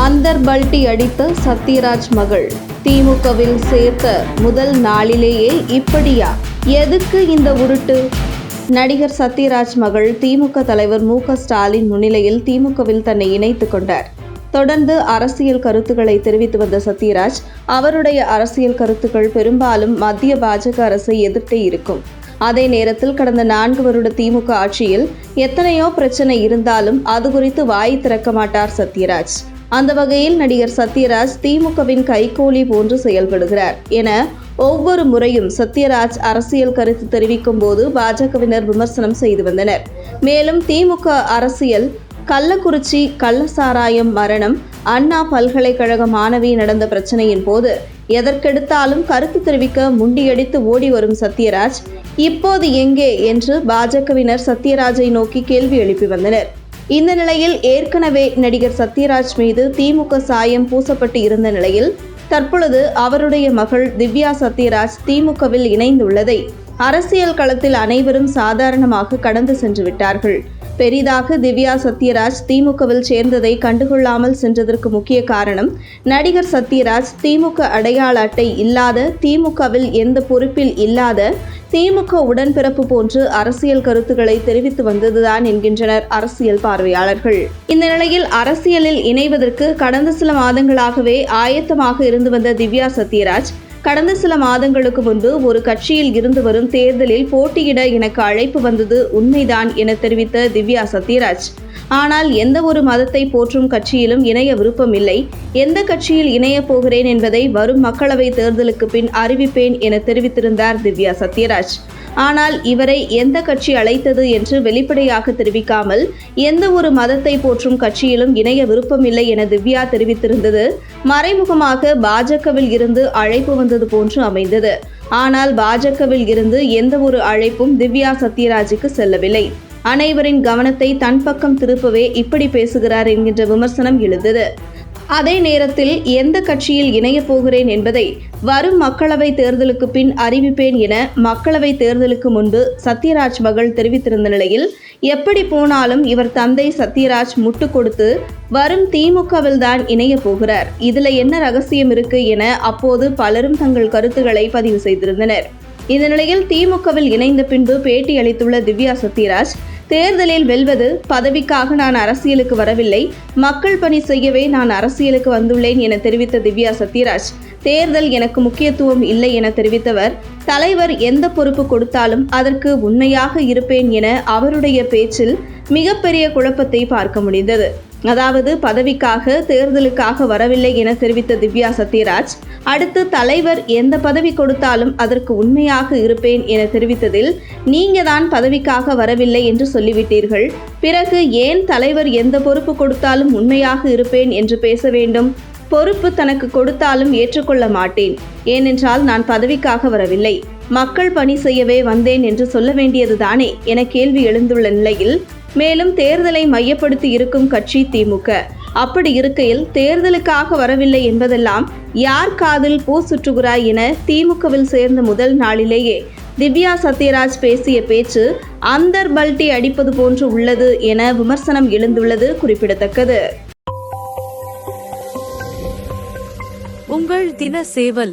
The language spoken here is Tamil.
அந்தர் பல்டி அடித்த சத்யராஜ் மகள். திமுகவில் சேர்த்த முதல் நாளிலேயே இப்படியா? எதுக்கு இந்த உருட்டு? நடிகர் சத்யராஜ் மகள் திமுக தலைவர் மு க ஸ்டாலின் முன்னிலையில் திமுகவில் தன்னை இணைத்துக் கொண்டார். தொடர்ந்து அரசியல் கருத்துக்களை தெரிவித்து வந்த சத்யராஜ் அவருடைய அரசியல் கருத்துக்கள் பெரும்பாலும் மத்திய பாஜக அரசை எதிர்த்தே இருக்கும். அதே நேரத்தில் கடந்த நான்கு வருட திமுக ஆட்சியில் எத்தனையோ பிரச்சனை இருந்தாலும் அது குறித்து வாய் திறக்க மாட்டார் சத்யராஜ். அந்த வகையில் நடிகர் சத்யராஜ் திமுகவின் கைகோலி போன்று செயல்படுகிறார் என ஒவ்வொரு முறையும் சத்யராஜ் அரசியல் கருத்து தெரிவிக்கும் போது பாஜகவினர் விமர்சனம் செய்து வந்தனர். மேலும் திமுக அரசியல் கள்ளக்குறிச்சி கள்ளசாராயம் மரணம் அண்ணா பல்கலைக்கழக மாணவி நடந்த பிரச்சனையின் போது எதற்கெடுத்தாலும் கருத்து தெரிவிக்க முண்டியடித்து ஓடி வரும் சத்யராஜ் இப்போது எங்கே என்று பாஜகவினர் சத்யராஜை நோக்கி கேள்வி எழுப்பி வந்தனர். இந்த நிலையில் ஏற்கனவே நடிகர் சத்யராஜ் மீது திமுக சாயம் பூசப்பட்டு இருந்த நிலையில் தற்பொழுது அவருடைய மகள் திவ்யா சத்யராஜ் திமுகவில் இணைந்துள்ளதை அரசியல் களத்தில் அனைவரும் சாதாரணமாக கடந்து சென்று விட்டார்கள். பெரிதாக திவ்யா சத்யராஜ் திமுகவில் சேர்ந்ததை கண்டுகொள்ளாமல் சென்றதற்கு முக்கிய காரணம் நடிகர் சத்யராஜ் திமுக அடையாள அட்டை இல்லாத திமுகவில் எந்த பொறுப்பில் இல்லாத திமுக உடன்பிறப்பு போன்று அரசியல் கருத்துக்களை தெரிவித்து வந்ததுதான் என்கின்றனர் அரசியல் பார்வையாளர்கள். இந்த நிலையில் அரசியலில் இணைவதற்கு கடந்த சில மாதங்களாகவே ஆயத்தமாக இருந்து வந்த திவ்யா சத்யராஜ் கடந்த சில மாதங்களுக்கு முன்பு ஒரு கட்சியில் இருந்து வரும் தேர்தலில் போட்டியிட எனக்கு அழைப்பு வந்தது உண்மைதான் என தெரிவித்த திவ்யா சத்யராஜ். ஆனால் எந்த ஒரு மதத்தை போற்றும் கட்சியிலும் இணைய விருப்பமில்லை. எந்த கட்சியில் இணையப் போகிறேன் என்பதை வரும் மக்களவை தேர்தலுக்கு பின் அறிவிப்பேன் என தெரிவித்திருந்தார் திவ்யா சத்யராஜ். ஆனால் இவரை எந்த கட்சி அழைத்தது என்று வெளிப்படையாக தெரிவிக்காமல் எந்த ஒரு மதத்தை போற்றும் கட்சியிலும் இணைய விருப்பமில்லை என திவ்யா தெரிவித்திருந்தது. மறைமுகமாக பாஜகவில் இருந்து அழைப்பு வந்தது போன்று அமைந்தது. ஆனால் பாஜகவில் இருந்து எந்த ஒரு அழைப்பும் திவ்யா சத்யராஜுக்கு செல்லவில்லை. அனைவரின் கவனத்தை தன் பக்கம் திருப்பவே இப்படி பேசுகிறார் என்கின்ற விமர்சனம் எழுந்தது. அதே நேரத்தில் எந்த கட்சியில் இணையப் போகிறேன் என்பதை வரும் மக்களவை தேர்தலுக்கு பின் அறிவிப்பேன் என மக்களவை தேர்தலுக்கு முன்பு சத்யராஜ் மகள் தெரிவித்திருந்த நிலையில் எப்படி போனாலும் இவர் தந்தை சத்யராஜ் முட்டு கொடுத்து வரும் திமுகவில் தான் இணைய போகிறார். இதுல என்ன ரகசியம் இருக்கு என அப்போது பலரும் தங்கள் கருத்துக்களை பதிவு செய்திருந்தனர். இந்த நிலையில் திமுகவில் இணைந்த பின்பு பேட்டி அளித்துள்ள திவ்யா சத்யராஜ் தேர்தலில் வெல்வது பதவிக்காக நான் அரசியலுக்கு வரவில்லை. மக்கள் பணி செய்யவே நான் அரசியலுக்கு வந்துள்ளேன் என தெரிவித்த திவ்யா சத்யராஜ். தேர்தல் எனக்கு முக்கியத்துவம் இல்லை என தெரிவித்தவர். தலைவர் எந்த பொறுப்பு கொடுத்தாலும் அதற்கு உண்மையாக இருப்பேன் என அவருடைய பேச்சில் மிகப்பெரிய குழப்பத்தை பார்க்க முடிந்தது. அதாவது பதவிக்காக தேர்தலுக்காக வரவில்லை என தெரிவித்த திவ்யா சத்யராஜ் அடுத்து தலைவர் எந்த பதவி கொடுத்தாலும் அதற்கு உண்மையாக இருப்பேன் என தெரிவித்ததில் நீங்க தான் பதவிக்காக வரவில்லை என்று சொல்லிவிட்டீர்கள். பிறகு ஏன் தலைவர் எந்த பொறுப்பு கொடுத்தாலும் உண்மையாக இருப்பேன் என்று பேச வேண்டும்? பொறுப்பு தனக்கு கொடுத்தாலும் ஏற்றுக்கொள்ள மாட்டேன். ஏனென்றால் நான் பதவிக்காக வரவில்லை. மக்கள் பணி செய்யவே வந்தேன் என்று சொல்ல வேண்டியதுதானே என கேள்வி எழுந்துள்ள நிலையில் மேலும் தேர்தலை மையப்படுத்தி இருக்கும் கட்சி திமுக. அப்படி இருக்கையில் தேர்தலுக்காக வரவில்லை என்பதெல்லாம் யார் காதில் பூ சுற்றுகிறாய் என திமுகவில் சேர்ந்த முதல் நாளிலேயே திவ்யா சத்யராஜ் பேசிய பேச்சு அந்தர் பல்டி அடிப்பது போன்று உள்ளது என விமர்சனம் எழுந்துள்ளது குறிப்பிடத்தக்கது. உங்கள் தின சேவல்.